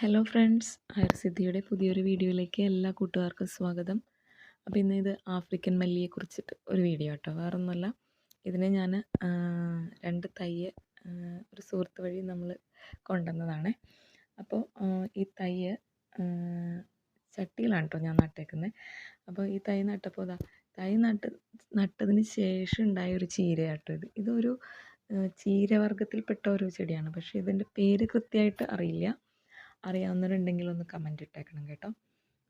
Hello friends higher സിദ്ധിയുടെ പുതിയൊരു വീഡിയോയിലേക്ക് എല്ലാ കൂട്ടുകാർക്കും സ്വാഗതം. അപ്പോൾ ഇന്ന് ഇത് ആഫ്രിക്കൻ മല്ലിയെ കുറിച്ചിട്ട് ഒരു വീഡിയോ കേട്ടോ വേറൊന്നുമല്ല. ഇതിനെ ഞാൻ രണ്ട് തയ്യ് ഒരു സുഹൃത്ത് വഴി നമ്മൾ കൊണ്ടുവന്നതാണ്. അപ്പോൾ ഈ തയ്യ് ചട്ടിയിലാണ് കേട്ടോ ഞാൻ നട്ടേക്കുന്നത് അപ്പോൾ ഈ തൈ നട്ടപ്പോൾ ഇതാ തൈ നട്ട് നട്ടതിന് ശേഷം ഉണ്ടായ ഒരു ചീരയാട്ടോ ഇത്. ഇതൊരു ചീരവർഗത്തിൽപ്പെട്ട ഒരു ചെടിയാണ്. പക്ഷേ ഇതിന്റെ പേര് കൃത്യമായിട്ട് അറിയില്ല. അറിയാവുന്നവരുണ്ടെങ്കിൽ ഒന്ന് കമന്റ് ഇട്ടേക്കണം കേട്ടോ.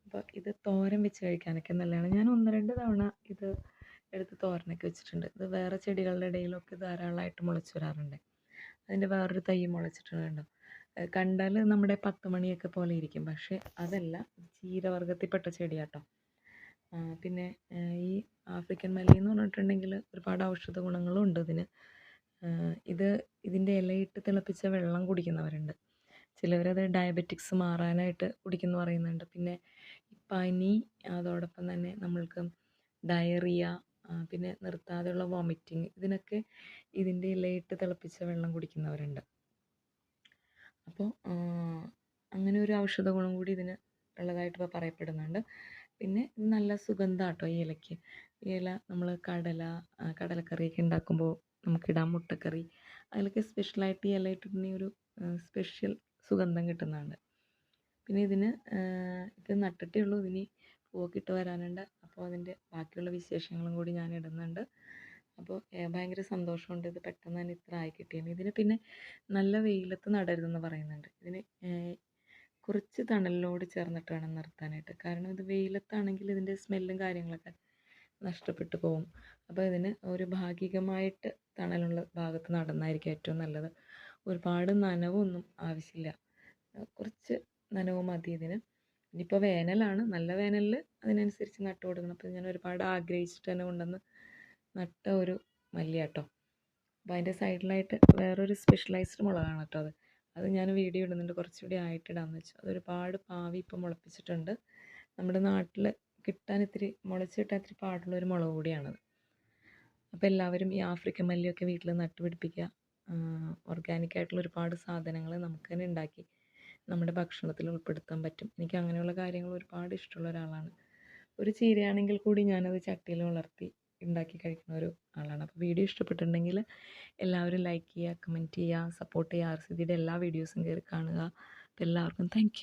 അപ്പോൾ ഇത് തോരൻ വെച്ച് കഴിക്കാനൊക്കെ നല്ലതാണ്. ഞാൻ ഒന്ന് രണ്ട് തവണ ഇത് എടുത്ത് തോരനൊക്കെ വെച്ചിട്ടുണ്ട്. ഇത് വേറെ ചെടികളുടെ ഇടയിലൊക്കെ ധാരാളമായിട്ട് മുളച്ച് വരാറുണ്ട്. അതിന്റെ വേറൊരു തൈ മുളച്ചിട്ടുണ്ട് കണ്ടാൽ നമ്മുടെ പത്ത് മണിയൊക്കെ പോലെ ഇരിക്കും. പക്ഷേ അതല്ല ചീരവർഗത്തിൽപ്പെട്ട ചെടിയാട്ടോ. പിന്നെ ഈ ആഫ്രിക്കൻ മല്ലി എന്ന് പറഞ്ഞിട്ടുണ്ടെങ്കിൽ ഒരുപാട് ഔഷധ ഗുണങ്ങളും ഉണ്ട് ഇതിന്. ഇത് ഇതിന്റെ ഇലയിട്ട് തിളപ്പിച്ച വെള്ളം കുടിക്കുന്നവരുണ്ട്. ചിലവരത് ഡയബറ്റിക്സ് മാറാനായിട്ട് കുടിക്കുന്നു പറയുന്നുണ്ട്. പിന്നെ പനി അതോടൊപ്പം തന്നെ നമ്മൾക്ക് ഡയറിയ പിന്നെ നിർത്താതെയുള്ള വോമിറ്റിങ് ഇതിനൊക്കെ ഇതിന്റെ ഇലയിട്ട് തിളപ്പിച്ച വെള്ളം കുടിക്കുന്നവരുണ്ട്. അപ്പോൾ അങ്ങനെ ഒരു ഔഷധ ഗുണം കൂടി ഇതിന് ഉള്ളതായിട്ട് ഇപ്പോൾ പറയപ്പെടുന്നുണ്ട്. പിന്നെ നല്ല സുഗന്ധം കേട്ടോ ഈ ഇലയ്ക്ക്. ഈ ഇല നമ്മൾ കടല കടലക്കറിയൊക്കെ ഉണ്ടാക്കുമ്പോൾ നമുക്കിടാം മുട്ടക്കറി. അതിലൊക്കെ സ്പെഷ്യലായിട്ട് ഈ ഇല ഇട്ടിട്ടുണ്ടെങ്കിൽ ഒരു സ്പെഷ്യൽ സുഗന്ധം കിട്ടുന്നുണ്ട് പിന്നെ ഇതിന് ഇത് നട്ടിട്ടേ ഉള്ളൂ. ഇനി പൂവൊക്കെ വരാനുണ്ട്. അപ്പോൾ അതിന്റെ ബാക്കിയുള്ള വിശേഷങ്ങളും കൂടി ഞാൻ ഇടുന്നുണ്ട്. അപ്പോൾ ഭയങ്കര സന്തോഷമുണ്ട്. ഇത് പെട്ടെന്ന് തന്നെ ഇത്ര ആയി കിട്ടിയെന്ന്. ഇതിന് പിന്നെ നല്ല വെയിലത്ത് നടരുതെന്ന് പറയുന്നുണ്ട്. ഇതിന് കുറച്ച് തണലിനോട് ചേർന്നിട്ട് വേണം നിർത്താനായിട്ട്. കാരണം ഇത് വെയിലത്താണെങ്കിൽ ഇതിന്റെ സ്മെല്ലും കാര്യങ്ങളൊക്കെ നഷ്ടപ്പെട്ടു പോകും. അപ്പോൾ ഇതിന് ഒരു ഭാഗികമായിട്ട് തണലുള്ള ഭാഗത്ത് നടന്നായിരിക്കും ഏറ്റവും നല്ലത്. ഒരുപാട് നനവൊന്നും ആവശ്യമില്ല. കുറച്ച് നനവ് മതി ഇതിന്. ഇനിയിപ്പോൾ വേനലാണ്. നല്ല വേനലിൽ അതിനനുസരിച്ച് നട്ട് കൊടുക്കണം. അപ്പോൾ ഞാൻ ഒരുപാട് ആഗ്രഹിച്ചിട്ട് തന്നെ കൊണ്ടുവന്ന് നട്ട ഒരു മല്ലിയാട്ടോ. അപ്പോൾ അതിന്റെ സൈഡിലായിട്ട് വേറൊരു സ്പെഷ്യലൈസ്ഡ് മുളകാണ് കേട്ടോ അത്. അത് ഞാൻ വീഡിയോ ഇടുന്നുണ്ട്. കുറച്ചുകൂടി ആയിട്ടിടാമെന്ന് വെച്ചു. അതൊരുപാട് പാവി ഇപ്പോൾ മുളപ്പിച്ചിട്ടുണ്ട്. നമ്മുടെ നാട്ടിൽ കിട്ടാൻ ഇത്തിരി മുളച്ച് കിട്ടാൻ ഇത്തിരി പാടുള്ള ഒരു മുളക് കൂടിയാണത്. അപ്പോൾ എല്ലാവരും ഈ ആഫ്രിക്കൻ മല്ലിയൊക്കെ വീട്ടിൽ നട്ടുപിടിപ്പിക്കുക. ഓർഗാനിക് ആയിട്ടുള്ള ഒരുപാട് സാധനങ്ങൾ നമുക്ക് തന്നെ ഉണ്ടാക്കി നമ്മുടെ ഭക്ഷണത്തിൽ ഉൾപ്പെടുത്താൻ പറ്റും. എനിക്ക് അങ്ങനെയുള്ള കാര്യങ്ങൾ ഒരുപാട് ഇഷ്ടമുള്ള ഒരാളാണ്. ഒരു ചീരയാണെങ്കിൽ കൂടി ഞാനത് ചട്ടിയിൽ വളർത്തി ഉണ്ടാക്കി കഴിക്കുന്ന ഒരു ആളാണ്. അപ്പോൾ വീഡിയോ ഇഷ്ടപ്പെട്ടിട്ടുണ്ടെങ്കിൽ എല്ലാവരും ലൈക്ക് ചെയ്യുക കമന്റ് ചെയ്യുക സപ്പോർട്ട് ചെയ്യുക. ആർ സി എല്ലാ വീഡിയോസും കയറി കാണുക. എല്ലാവർക്കും താങ്ക്